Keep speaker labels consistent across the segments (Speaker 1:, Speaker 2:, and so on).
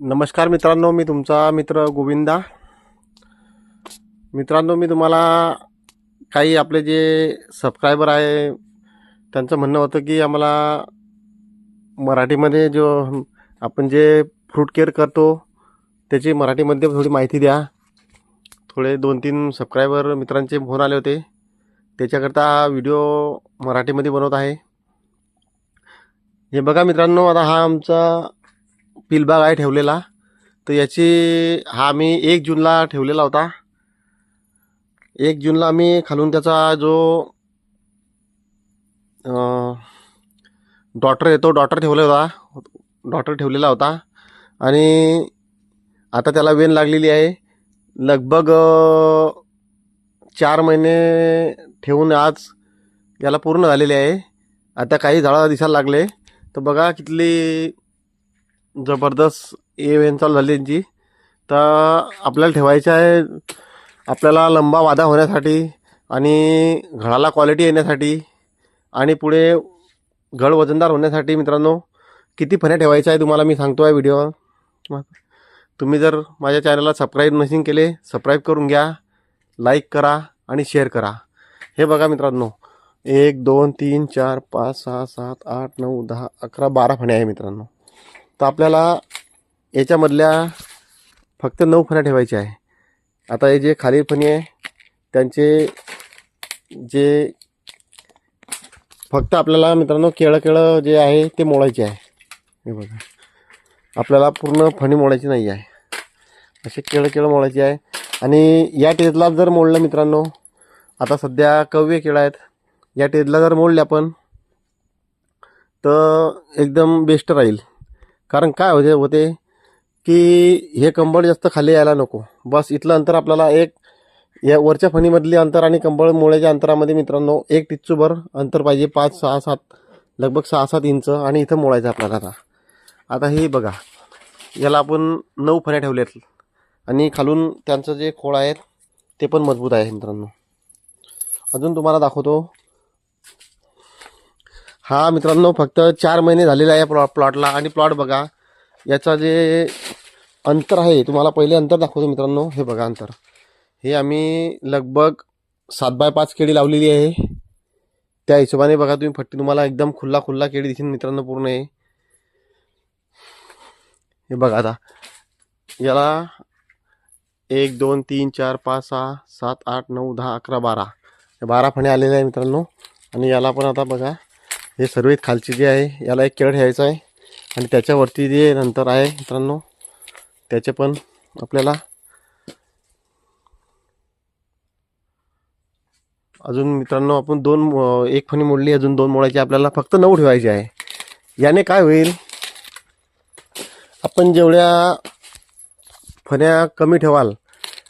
Speaker 1: नमस्कार मित्रांनो मी तुमचा मित्र गोविंदा. मित्रांनो मी तुम्हाला काही आपले जे सबस्क्रायबर आहे त्यांचं म्हणणं होतं की आम्हाला मराठीमध्ये जो आपण जे फ्रूट केअर करतो त्याची मराठीमध्ये थोडी माहिती द्या. थोडे दोन तीन सबस्क्रायबर मित्रांचे फोन आले होते. त्याच्याकरता व्हिडिओ मराठीमध्ये बनवत आहे. हे बघा मित्रांनो आता हा आमचा पिलबाग आहे ठेवलेला. तर याची हा आम्ही एक जूनला ठेवलेला होता. एक जूनला आम्ही खालून त्याचा जो डॉटर येतो डॉटर ठेवला होता. डॉटर ठेवलेला होता. आणि आता त्याला वेन लागलेली आहे. लगभग चार महिने ठेवून आज याला पूर्ण झालेले आहे. आता काही झाडं दिसायला लागले. तर बघा कितली जबरदस्त ए वेन चालू झाली त्यांची. तर आपल्याला ठेवायचं आहे आपल्याला लंबा वादा होण्यासाठी आणि घडाला क्वालिटी येण्यासाठी आणि पुढे घड वजनदार होण्यासाठी मित्रांनो किती फण्या ठेवायच्या आहे तुम्हाला मी सांगतो आहे व्हिडिओ तुम्ही जर माझ्या चॅनलला सबस्क्राईब नसेल केले सबस्क्राईब करून घ्या लाईक करा आणि शेअर करा. हे बघा मित्रांनो एक दोन तीन चार पाच सहा सात आठ नऊ दहा अकरा बारा फण्या आहे मित्रांनो. तर आपल्याला याच्यामधल्या फक्त नऊ फण्या ठेवायच्या आहे. आता हे जे खाली फणी आहे त्यांचे जे फक्त आपल्याला मित्रांनो केळं केळं जे आहे ते मोडायचे आहे. हे बघा. आपल्याला पूर्ण फणी मोडायची नाही आहे. असे केळं केळं मोडायचे आहे. आणि या टेजला जर मोडलं मित्रांनो आता सध्या कव्य केळं आहेत. या टेजला जर मोडले आपण तर एकदम बेस्ट राहील. कारण काय होते होते की हे कंबळ जास्त खाली यायला नको. बस इथलं अंतर आपल्याला एक या वरच्या फणीमधली अंतर आणि कंबळ मुळ्याच्या अंतरामध्ये मित्रांनो एक टिच्चूभर अंतर पाहिजे पाच सहा सात लगभग सहा सात इंच आणि इथं मोडायचं आपल्याला आता. आता हे बघा याला आपण नऊ फण्या ठेवल्यात आणि खालून त्यांचं जे खोळ आहेत ते पण मजबूत आहे मित्रांनो. अजून तुम्हाला दाखवतो हा मित्रांनो फक्त चार महिने झालेला आहे प्लॉट प्लॉटला. आणि प्लॉट बघा याचा जे अंतर आहे तुम्हाला पहिले अंतर दाखवतो मित्रांनो. हे बघा अंतर. हे आम्ही लगभग सात बाय पाच केळी लावलेली आहे. त्या हिशोबाने बघा तुम्ही फट्टी तुम्हाला एकदम खुल्ला खुल्ला केळी दिसेल मित्रांनो पूर्ण आहे हे बघा आता. याला एक दोन तीन चार पाच सहा सात आठ नऊ दहा अकरा बारा. हे बारा फणे आलेले आहे मित्रांनो. आणि याला पण आता बघा हे सर्व खालची जे आहे याला एक केळ ठेवायचं आहे. आणि त्याच्यावरती जे नंतर आहे मित्रांनो त्याचे पण आपल्याला अजून मित्रांनो आपण दोन एक फणी मोडली अजून दोन मोडायची आपल्याला फक्त नऊ ठेवायचे आहे. याने काय होईल आपण जेवढ्या फण्या कमी ठेवाल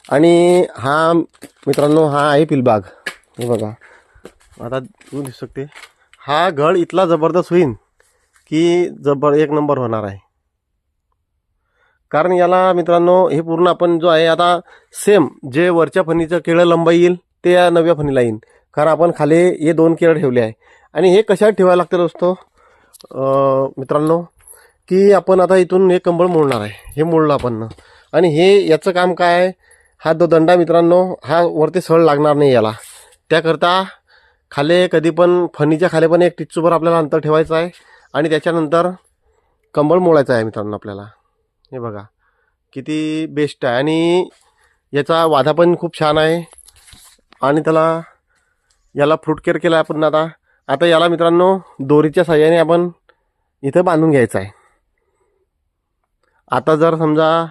Speaker 1: आणि हा मित्रांनो हा आहे पिलबाग. हे बघा. आता तू दिसू शकते. हा गळ इतला जबरदस्त होईन की जबर एक नंबर होणार आहे. कारण याला मित्रांनो हे पूर्ण आपण जो आहे आता सेम जे वरच्या फणीचं केळं लंबाई येईल ते या नव्या फणीला येईल कारण आपण खाली हे दोन केळं ठेवले आहे. आणि हे कशात ठेवायला लागतं दोस्तो? मित्रांनो की आपण आता इथून हे कंबळ मोडणार आहे. हे मोडलं आपण. आणि हे याचं काम काय आहे? हा दो दंडा मित्रांनो हा वरती सळ लागणार नाही याला. त्याकरता खाली कधी पण फणीच्या खाली पण एक टिच्चूभर आपल्याला अंतर ठेवायचं आहे. आणि त्याच्यानंतर कंबळ मोडायचं आहे मित्रांनो आपल्याला. हे बघा किती बेस्ट आहे. आणि याचा वाधा पण खूप छान आहे. आणि त्याला याला फ्रूट केअर केला आपण आता. आता याला मित्रांनो दोरीच्या साह्याने आपण इथं बांधून घ्यायचं आहे. आता जर समजा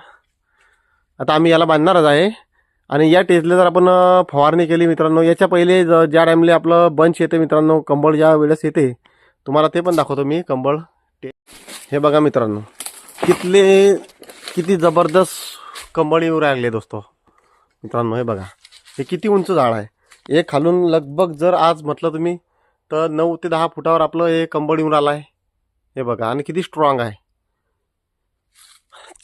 Speaker 1: आता आम्ही याला बांधणारच आहे. आणि या टेजला जर आपण फवारणी केली मित्रांनो याच्या पहिले ज ज्या टाईमला आपलं बंच येते मित्रांनो कंबळ ज्या वेळेस येते तुम्हाला ते पण दाखवतो मी कंबळ. टे हे बघा मित्रांनो कितले किती जबरदस्त कंबळ येऊ लागले दोस्तो. मित्रांनो हे बघा हे किती उंच झाड आहे. हे खालून लगभग जर आज म्हटलं तुम्ही तर नऊ ते दहा फुटावर आपलं हे कंबळ येऊन आलं आहे. हे बघा आणि किती स्ट्रॉंग आहे.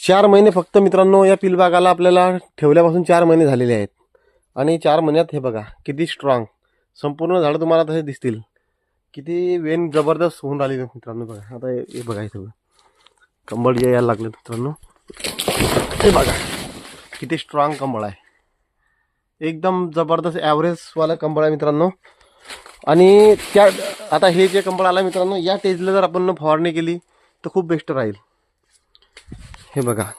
Speaker 1: चार महिने फक्त मित्रांनो या पिलबागाला आपल्याला ठेवल्यापासून चार महिने झालेले आहेत. आणि चार महिन्यात हे बघा किती स्ट्रॉंग संपूर्ण झाडं तुम्हाला तसे दिसतील. किती वेन जबरदस्त होऊन राहिली मित्रांनो बघा. आता हे बघा हे सगळं कंबळ जे यायला लागले मित्रांनो. हे बघा किती स्ट्रॉंग कंबळ आहे. एकदम जबरदस्त ॲव्हरेजवालं कंबळ आहे मित्रांनो. आणि त्या आता हे जे कंबळ आलं मित्रांनो या टेजला जर आपण फवारणी केली तर खूप बेस्ट राहील. हे बघा.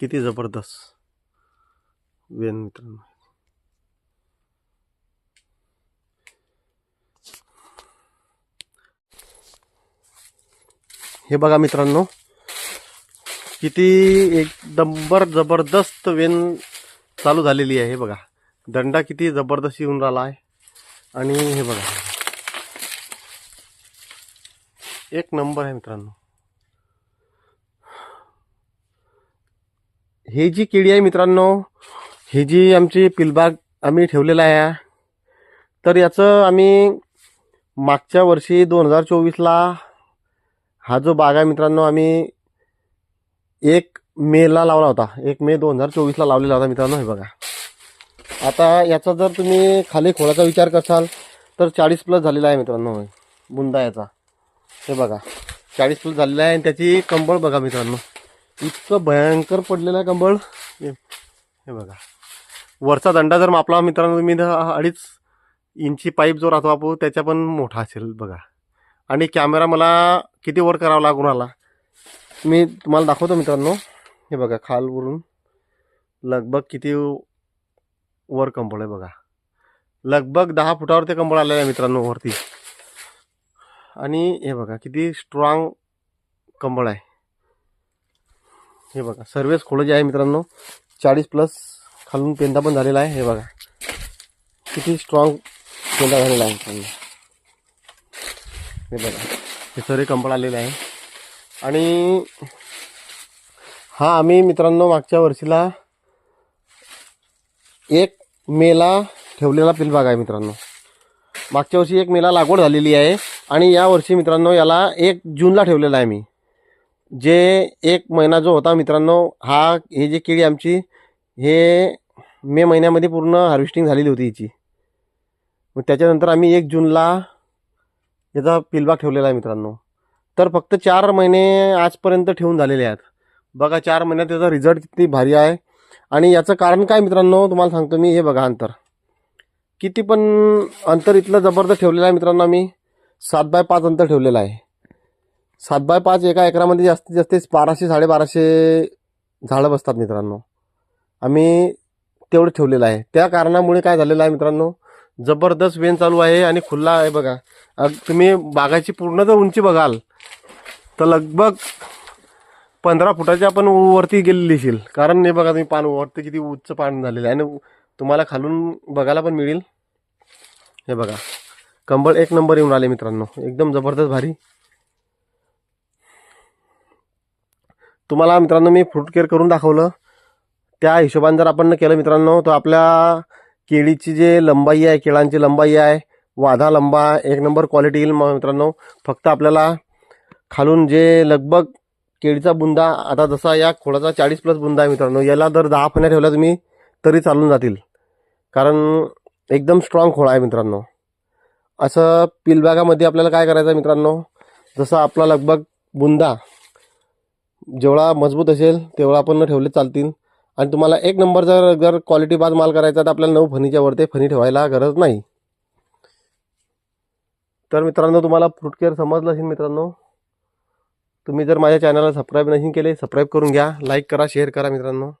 Speaker 1: किती जबरदस्त. वेन मित्रांनो. हे बघा मित्रांनो. किती एकदंबर जबरदस्त वेन चालू झालेली आहे हे बघा. दंडा किती जबरदस्त येऊन राहिला आहे. आणि हे बघा. एक नंबर आहे मित्रांनो. हे जी केळी आहे मित्रांनो ही जी आमची पिलबाग आम्ही ठेवलेला आहे तर याचं आम्ही मागच्या वर्षी दोन हजार चोवीसला हा जो बाग आहे मित्रांनो आम्ही एक मेला लावला होता. एक मे दोन हजार चोवीसला लावलेला होता मित्रांनो हे बघा. आता याचा जर तुम्ही खाली खोळाचा विचार करसाल तर चाळीस प्लस झालेला आहे मित्रांनो बुंदा याचा. हे बघा चाळीस प्लस झालेला आहे आणि त्याची कंबळ बघा मित्रांनो. इतकं भयंकर पडलेलं आहे कंबळ. हे हे बघा. वरचा दंडा जर मापला मित्रांनो तुम्ही अडीच इंची पाईप जो राहतो आपण त्याच्या पण मोठा असेल बघा. आणि कॅमेरा मला किती वर करावा लागून आला? मी तुम्हाला दाखवतो मित्रांनो. हे बघा खालवरून लगभग किती वर कंबळ आहे बघा. लगभग दहा फुटावर ते कंबळ आलेलं आहे मित्रांनो वरती. आणि हे बघा किती स्ट्रॉंग कंबळ आहे. हे बघा सर्वच खोळं जे आहे मित्रांनो चाळीस प्लस खालून पेंदा पण झालेला आहे हे बघा. किती स्ट्रॉंग पेंदा झालेला आहे मित्रांनो. हे बघा हे सर्व कंबळ आलेले आहे. आणि हा आम्ही मित्रांनो मागच्या वर्षीला एक मेला ठेवलेला पिलबाग आहे मित्रांनो. मागच्या वर्षी एक मेला लागवड झालेली आहे आणि या वर्षी मित्रांनो याला एक जूनला ठेवलेला आहे मी. जे एक महिना जो होता मित्रांनो हा हे जे केळी आमची हे मे महिन्यामध्ये पूर्ण हार्वेस्टिंग झालेली होती हिची. मग त्याच्यानंतर आम्ही एक जूनला याचा पिलबाग ठेवलेला आहे मित्रांनो. तर फक्त चार महिने आजपर्यंत ठेवून झालेले आहेत. बघा चार महिन्यात त्याचा रिझल्ट किती भारी आहे. आणि याचं कारण काय मित्रांनो तुम्हाला सांगतो मी हे बघा अंतर. किती पण अंतर इथलं जबरदस्त ठेवलेलं आहे मित्रांनो आम्ही. सात बाय पाच अंतर ठेवलेलं आहे. सात बाय पाच एका एकरामध्ये जास्तीत जास्त बाराशे साडेबाराशे झाडं बसतात मित्रांनो. आम्ही तेवढं ठेवलेलं आहे. त्या कारणामुळे काय झालेलं आहे मित्रांनो जबरदस्त वेन चालू आहे आणि खुल्ला आहे बघा. तुम्ही बागाची पूर्ण जर उंची बघाल तर लगभग पंधरा फुटाच्या पण वरती गेलेली असेल कारण हे बघा तुम्ही पान वरती किती उच्च पान झालेलं आहे. आणि तुम्हाला खालून बघायला पण मिळेल. हे बघा. कंबळ एक नंबर येऊन आले मित्रांनो. एकदम जबरदस्त भारी. तुम्हाला मित्रांनो मी फ्रूट केअर करून दाखवलं. त्या हिशोबाने जर आपण केलं मित्रांनो तर आपल्या केळीची जे लंबाई आहे केळांची लंबाई आहे वाधा लंबा एक नंबर क्वालिटी येईल मग मित्रांनो. फक्त आपल्याला खालून जे लगभग केळीचा बुंदा आता जसा या खोडाचा चाळीस प्लस बुंदा आहे मित्रांनो याला जर दहा फण्या ठेवल्या तुम्ही तरी चालून जातील. कारण एकदम स्ट्रॉंग खोळा आहे मित्रांनो. असं पिलबागामध्ये आपल्याला काय करायचं आहे मित्रांनो? जसं आपला लगभग बुंदा जेवढा मजबूत असेल तेवढा आपण ठेवले चालतील. आणि तुम्हाला एक नंबर जर जर क्वालिटी बाद माल करायचा तर आपल्याला नऊ फणीच्या वरती फणी ठेवायला गरज नाही. तर मित्रांनो तुम्हाला फ्रूट केअर समजलं असेल मित्रांनो तुम्ही जर माझ्या चॅनलला सबस्क्राईब नाही केले सबस्क्राईब करून घ्या लाईक करा शेअर करा मित्रांनो.